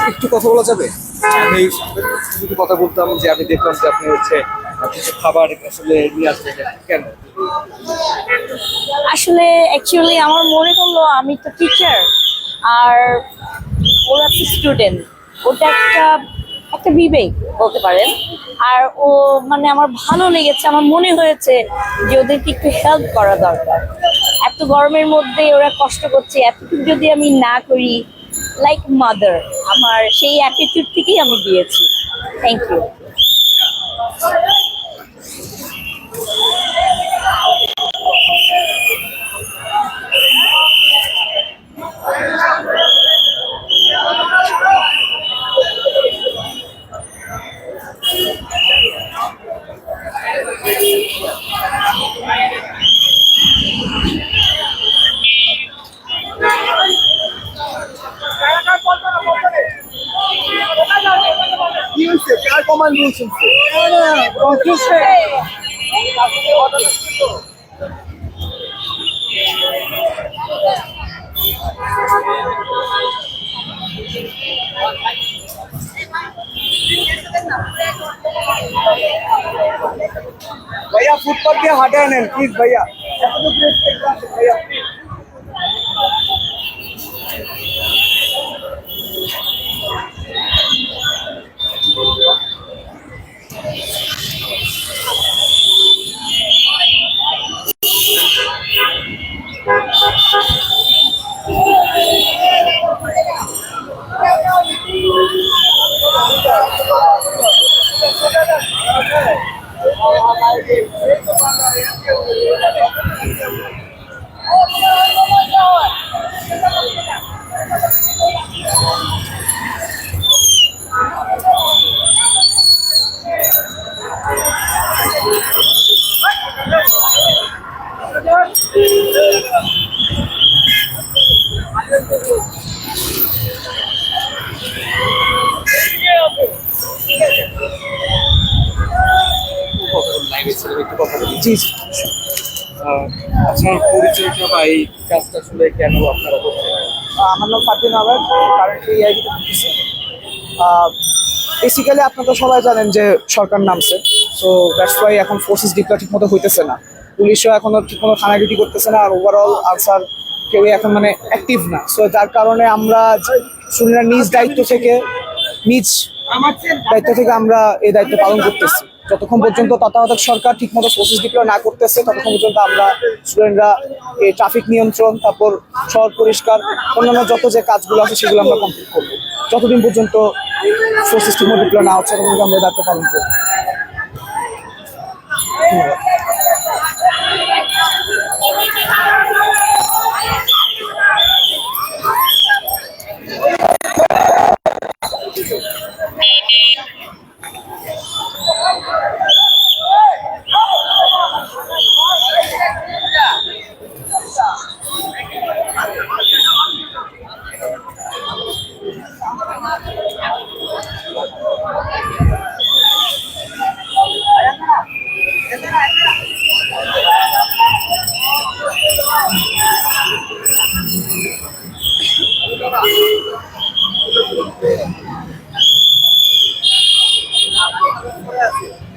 আচ্ছা একটু কথা বলা যাবে? আমি কথা বলতাম যে আমি দেখলাম যে আপনি হচ্ছে কিছু খাবার আসলে নিয়ে আসতে কেন? আসলে অ্যাকচুয়ালি আমার মনে হলো আমি তো টিচার আর ওরা তো স্টুডেন্ট ওটা একটা একটা বিবেক বলতে পারেন। আর ও মানে আমার ভালো লেগেছে আমার মনে হয়েছে যে ওদেরকে একটু হেল্প করা দরকার। এত গরমের মধ্যে ওরা কষ্ট করছে এতটুকু যদি আমি না করি লাইক মাদার আমার সেই অ্যাটিটিউড থেকেই আমি দিয়েছি। থ্যাংক ইউ చూసింది చూస్తే भैया फुटपाथ तो के हटे हैं प्लीज़ भैया? भैया। Ay, জি আপনার পরিচয়টা বা এই কাজটা আসলে কেন আপনারা করছেন আমার নাম ফারদিন আহমেদ কারেন্টলি আইডিতে থাকতেছি বেসিক্যালি আপনারা সবাই জানেন যে সরকার নামছে সো দ্যাটস ওয়াই এখন ফোর্সেস ডিক্লেয়ার ঠিক মতো হইতেছে না। পুলিশও এখনও ঠিক মতো থানা ডিউটি করতেছে না আর ওভারঅল আনসার কেউই এখন মানে অ্যাক্টিভ না। সো যার কারণে আমরা স্টুডেন্টরা নিজ দায়িত্ব থেকে নিজ দায়িত্ব থেকে আমরা এই দায়িত্ব পালন করতেছি। যতক্ষণ পর্যন্ত তত্ত্বাবধায়ক সরকার ঠিকমতো প্রসেস ডিপ্লয় না করতেছে, ততক্ষণ পর্যন্ত আমরা স্টুডেন্টরা এই ট্রাফিক নিয়ন্ত্রণ, তারপর শহর পরিষ্কার, অন্যান্য যত যে কাজগুলো আছে সেগুলো আমরা কমপ্লিট করব যতদিন পর্যন্ত প্রসেস ঠিকমতো ডিপ্লয় না হচ্ছে, ততদিন আমরা দায়িত্ব পালন করব ধন্যবাদ। Gracias.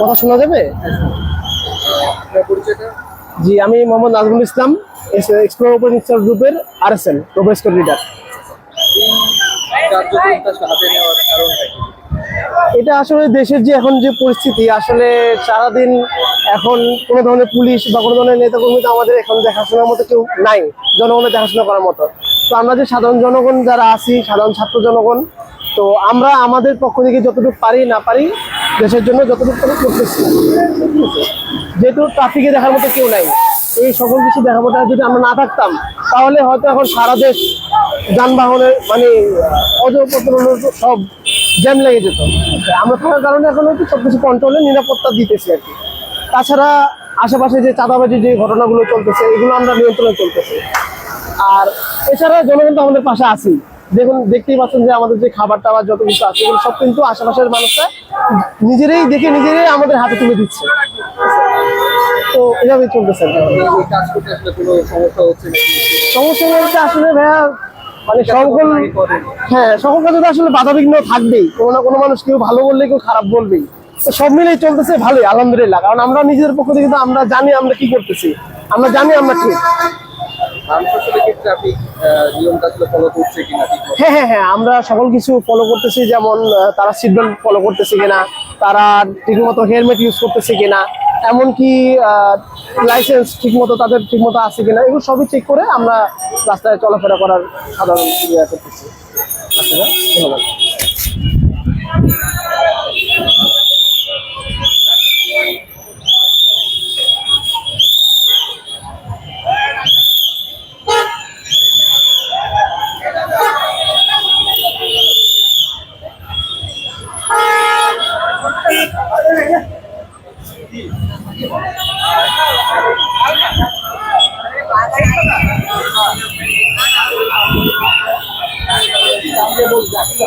কথা শোনা যাবে? জি, আমি মোহাম্মদ নাজমুল ইসলাম এক্সপ্লোর ওপেন গ্রুপের আরএসএল প্রোগ্রেস লিডার এই কার্যক্রমটা আসলে হাতে নেওয়ার কারণটা কি এটা আসলে দেশের যে এখন যে পরিস্থিতি, আসলে সারাদিন এখন কোনো ধরনের পুলিশ বা কোনো ধরনের নেতাকর্মী তো আমাদের এখন দেখাশোনার মতো কেউ নাই, জনগণের দেখাশোনা করার মতো। তো আমরা যে সাধারণ জনগণ যারা আছি, সাধারণ ছাত্র জনগণ তো আমরা আমাদের পক্ষ থেকে যতটুকু পারি, না পারি, দেশের জন্য যতটুকু পারি করতেছি। যেহেতু ট্রাফিকে দেখার মতো কেউ নাই, এই সকল কিছু দেখার মতো যদি আমরা না থাকতাম, তাহলে হয়তো এখন সারা দেশ যানবাহনের মানে অজপত্র সব জ্যাম লেগে যেত। আমরা থাকার কারণে এখন হয়তো সব কিছু কন্ট্রোলে নিরাপত্তা দিতেছি আর কি। তাছাড়া আশেপাশে যে চাঁদাবাজি যে ঘটনাগুলো চলতেছে, এগুলো আমরা নিয়ন্ত্রণে চলতেছে। আর এছাড়া জনগণ তো আমাদের পাশে আছেই। দেখুন, দেখতেই পাচ্ছেন যে আমাদের যে খাবার টাবার যত কিছু আছে, এগুলো সব কিন্তু আশেপাশের মানুষরা নিজেরাই দেখে নিজেরাই আমাদের হাতে তুলে দিচ্ছে। তো এভাবেই চলতেছে। সমস্যা বলতে আসলে ভাইয়া মানে সকল হ্যাঁ সকল কাজে তো আসলে বাধা বিঘ্ন থাকবেই। কোনো না কোনো মানুষ কেউ ভালো বললে কেউ খারাপ বলবেই। সব মিলেই চলতেছে, ভালোই, আলহামদুলিল্লাহ। কারণ আমরা নিজেদের পক্ষ থেকে তো আমরা জানি আমরা কি করতেছি। আমরা জানি আমরা ঠিক। হ্যাঁ হ্যাঁ হ্যাঁ আমরা সকল কিছু ফলো করতেছি, যেমন তারা সিট বেল্ট ফলো করতেছে কিনা, তারা ঠিকমতো হেলমেট ইউজ করতেছে কিনা, এমনকি লাইসেন্স ঠিকমতো তাদের ঠিকমতো আছে কিনা, এগুলো সবই চেক করে আমরা রাস্তায় চলাফেরা করার সাধারণ ইয়ে করতেছি। আচ্ছা ধন্যবাদ। Yeah.